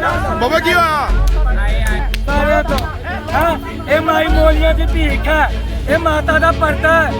ਬਾਬਾ ਕੀ ਹੋਇਆ? ਹਾਂ ਇਹ ਮਾਈ ਮੋਲੀਆਂ ਦੀ ਭੀਖ ਹੈ। ਇਹ ਮਾਤਾ ਦਾ ਪਰਦਾ ਹੈ।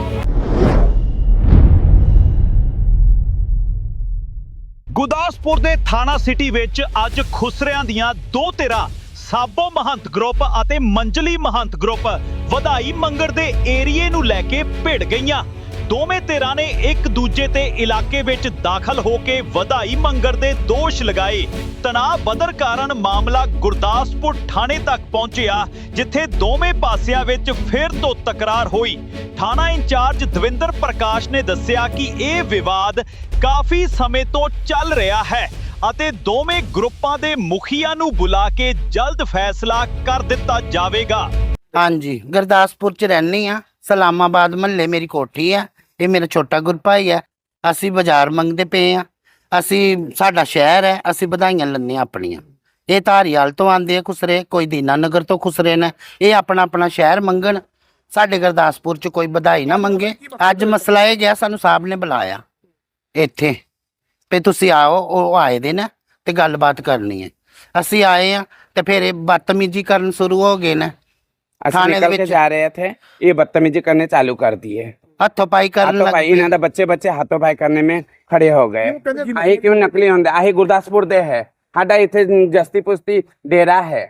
ਗੁਰਦਾਸਪੁਰ ਦੇ ਥਾਣਾ ਸਿਟੀ ਵਿੱਚ ਅੱਜ ਖੁਸਰਿਆਂ ਦੀਆਂ ਦੋ ਧਿਰਾਂ ਸਾਬੋ ਮਹੰਤ ਗਰੁੱਪ ਅਤੇ ਮੰਜਲੀ ਮਹੰਤ ਗਰੁੱਪ ਵਧਾਈ ਮੰਗਣ ਦੇ ਏਰੀਏ ਨੂੰ ਲੈ ਕੇ ਭਿੜ ਗਈਆਂ। ਦੋਵੇਂ ਧਿਰਾਂ ਨੇ ਇੱਕ ਦੂਜੇ ਤੇ ਇਲਾਕੇ ਵਿੱਚ ਦਾਖਲ ਹੋ ਕੇ ਵਧਾਈ ਮੰਗਣ ਦੇ ਦੋਸ਼ ਲਗਾਏ। ਤਣਾਅ ਵਧਣ ਕਾਰਨ ਮਾਮਲਾ ਗੁਰਦਾਸਪੁਰ ਥਾਣੇ ਤੱਕ ਪਹੁੰਚਿਆ, ਜਿੱਥੇ ਦੋਵੇਂ ਪਾਸਿਆਂ ਵਿੱਚ ਫਿਰ ਤੋਂ ਤਕਰਾਰ ਹੋਈ। ਥਾਣਾ ਇੰਚਾਰਜ ਦਵਿੰਦਰ ਪ੍ਰਕਾਸ਼ ਨੇ ਦੱਸਿਆ ਕਿ ਇਹ ਵਿਵਾਦ ਕਾਫੀ ਸਮੇਂ ਤੋਂ ਚੱਲ ਰਿਹਾ ਹੈ ਅਤੇ ਦੋਵੇਂ ਗਰੁੱਪਾਂ ਦੇ ਮੁਖੀਆਂ ਨੂੰ ਬੁਲਾ ਕੇ ਜਲਦ ਫੈਸਲਾ ਕਰ ਦਿੱਤਾ ਜਾਵੇਗਾ। ਹਾਂਜੀ, ਗੁਰਦਾਸਪੁਰ ਚ ਰਹਿੰਦੀ ਆ ਸਲਾਮਾਬਾਦ ਮਹੱਲੇ ਮੇਰੀ ਕੋਠੀ ਆ। ਇਹ ਮੇਰਾ ਛੋਟਾ ਗੁਰਭਾਈ ਹੈ ਅਸੀਂ ਬਾਜ਼ਾਰ ਮੰਗਦੇ ਪਏ ਆ। ਅਸੀਂ, ਸਾਡਾ ਸ਼ਹਿਰ ਹੈ, ਅਸੀਂ ਵਧਾਈਆਂ ਲੈਂਦੇ ਹਾਂ ਆਪਣੀਆਂ। ਇਹ ਧਾਰੀਵਾਲ ਤੋਂ ਆਂਦੇ ਆ ਖੁਸਰੇ, ਕੋਈ ਦੀਨਾਨਗਰ ਤੋਂ ਖੁਸਰੇ ਨੇ। ਇਹ ਆਪਣਾ ਆਪਣਾ ਸ਼ਹਿਰ ਮੰਗਣ। ਸਾਡੇ ਗੁਰਦਾਸਪੁਰ ਚ ਕੋਈ ਵਧਾਈ ਨਾ ਮੰਗੇ। ਅੱਜ ਮਸਲਾ ਇਹ ਗਿਆ, ਸਾਨੂੰ ਸਾਹਿਬ ਨੇ ਬੁਲਾਇਆ ਇੱਥੇ ਵੀ ਤੁਸੀਂ ਆਓ, ਉਹ ਆਏ ਦੇ ਨਾ ਤੇ ਗੱਲਬਾਤ ਕਰਨੀ ਹੈ। ਅਸੀਂ ਆਏ ਆ ਤੇ ਫਿਰ ਇਹ ਬਦਤਮੀਜ਼ੀ ਕਰਨ ਸ਼ੁਰੂ ਹੋ ਗਏ ਨੇ। ਅਸੀਂ थाने निकल दे के विच- जा रहे थे ये बदतमीजी करने चालू कर दिए ਹੱਥੋਂ ਪਾਈ ਕਰਨ हाथों ਲੱਗ भाई ਪਏ इन्होंने बच्चे बच्चे हाथों भाई करने में खड़े हो गए आही क्यों नकली होंगे आही गुरदासपुर दे है साडा इथे जस्ती पुस्ती डेरा है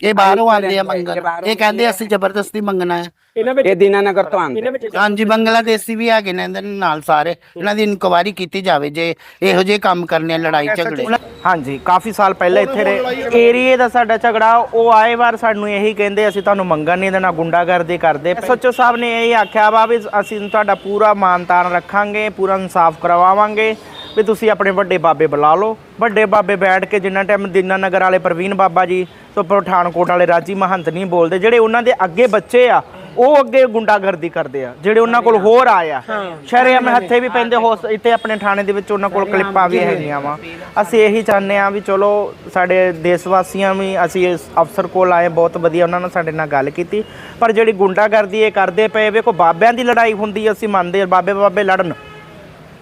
ਇਹ ਬਾਹਰੋਂ ਆਈ ਆਉਂਦੇ ਆ ਇਹ ਮੰਗਣ ਬਾਹਰੋਂ ਇਹ ਕਹਿੰਦੇ ਆਉਂਦੇ ਅਸੀਂ ਜ਼ਬਰਦਸਤੀ ਮੰਗਣਾ ਹੈ ये दीनानगर तो आंदे ਹਾਂਜੀ ਬੰਗਲਾਦੇਸ਼ੀ ਵੀ ਹੈਗੇ ਨੇ ਇਹਦੇ ਨਾਲ ਸਾਰੇ ਇਹਨਾਂ ਦੀ ਇਨਕੁਆਇਰੀ ਕੀਤੀ ਜਾਵੇ ਜੇ ਇਹੋ ਜਿਹੇ ਕੰਮ ਕਰਨੇ ਆ ਲੜਾਈ ਝਗੜੇ ਹਾਂਜੀ ਕਾਫੀ ਸਾਲ ਪਹਿਲਾਂ ਇੱਥੇ ਰਹੇ। ਏਰੀਏ ਦਾ ਸਾਡਾ ਝਗੜਾ ਉਹ ਆਏ ਵਾਰ ਸਾਨੂੰ ਇਹੀ ਕਹਿੰਦੇ ਅਸੀਂ ਤੁਹਾਨੂੰ ਮੰਗਣ ਨਹੀਂ ਦੇਣਾ ਗੁੰਡਾਗਰਦੀ ਕਰਦੇ ਸੱਚੋ ਸਾਹਿਬ ਨੇ ਇਹ ਆਖਿਆ ਵਾ ਵੀ ਅਸੀਂ ਤੁਹਾਡਾ ਪੂਰਾ ਮਾਨਤਾਨ ਰੱਖਾਂਗੇ ਪੂਰਾ ਇਨਸਾਫ ਕਰਵਾਵਾਂਗੇ ਵੀ ਤੁਸੀਂ ਆਪਣੇ ਵੱਡੇ ਬਾਬੇ ਬੁਲਾ ਲਓ। ਵੱਡੇ ਬਾਬੇ ਬੈਠ ਕੇ ਜਿੰਨਾ ਟਾਈਮ ਦੀਨਾ ਨਗਰ ਵਾਲੇ ਪ੍ਰਵੀਨ ਬਾਬਾ ਜੀ ਤੋਂ ਪਠਾਨਕੋਟ ਵਾਲੇ ਰਾਜੀ ਮਹੰਤ ਨਹੀਂ ਬੋਲਦੇ ਜਿਹੜੇ ਉਹਨਾਂ ਦੇ ਅੱਗੇ ਬੱਚੇ ਆ ਉਹ ਅੱਗੇ ਗੁੰਡਾਗਰਦੀ ਕਰਦੇ ਆ ਜਿਹੜੇ ਉਹਨਾਂ ਕੋਲ ਹੋਰ ਆਇਆ ਸ਼ਰਿਆਮ ਹੱਥੇ ਵੀ ਪੈਂਦੇ ਹੋ ਇੱਥੇ ਆਪਣੇ ਥਾਣੇ ਦੇ ਵਿੱਚ ਉਹਨਾਂ ਕੋਲ ਕਲਿੱਪਾਂ ਵੀ ਹੈਗੀਆਂ ਵਾ। ਅਸੀਂ ਇਹੀ ਚਾਹੁੰਦੇ ਆ ਵੀ ਚਲੋ ਸਾਡੇ ਦੇਸ਼ ਵਾਸੀਆਂ ਵੀ ਅਸੀਂ ਇਸ ਅਫਸਰ ਕੋਲ ਆਏ ਬਹੁਤ ਵਧੀਆ ਉਹਨਾਂ ਨੇ ਸਾਡੇ ਨਾਲ ਗੱਲ ਕੀਤੀ। ਪਰ ਜਿਹੜੀ ਗੁੰਡਾਗਰਦੀ ਇਹ ਕਰਦੇ ਪਏ ਵੇਖੋ ਬਾਬਿਆਂ ਦੀ ਲੜਾਈ ਹੁੰਦੀ ਅਸੀਂ ਮੰਨਦੇ ਆ ਬਾਬੇ ਬਾਬੇ ਲੜਨ।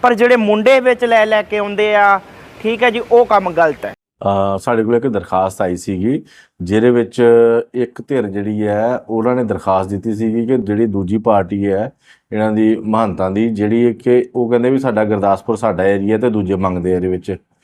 ਪਰ ਜਿਹੜੇ ਮੁੰਡੇ ਵਿੱਚ ਲੈ ਲੈ ਕੇ ਆਉਂਦੇ ਆ ਠੀਕ ਹੈ ਜੀ ਉਹ ਕੰਮ ਗਲਤ ਹੈ। ਸਾਡੇ ਕੋਲ ਇੱਕ ਦਰਖਾਸਤ ਆਈ ਸੀਗੀ, ਜਿਹਦੇ ਵਿੱਚ ਇੱਕ ਧਿਰ ਜਿਹੜੀ ਹੈ, ਉਹਨਾਂ ਨੇ ਦਰਖਾਸਤ ਦਿੱਤੀ ਸੀਗੀ ਕਿ ਜਿਹੜੀ ਦੂਜੀ ਪਾਰਟੀ ਹੈ, ਇਹਨਾਂ ਦੀ ਮਹੰਤਾਂ ਦੀ, ਜਿਹੜੀ ਕਿ ਉਹ ਕਹਿੰਦੇ ਵੀ ਸਾਡਾ ਗੁਰਦਾਸਪੁਰ ਸਾਡਾ ਏਰੀਆ ਤੇ ਦੂਜੇ ਮੰਗਦੇ ਆ ਇਹਦੇ ਵਿੱਚ।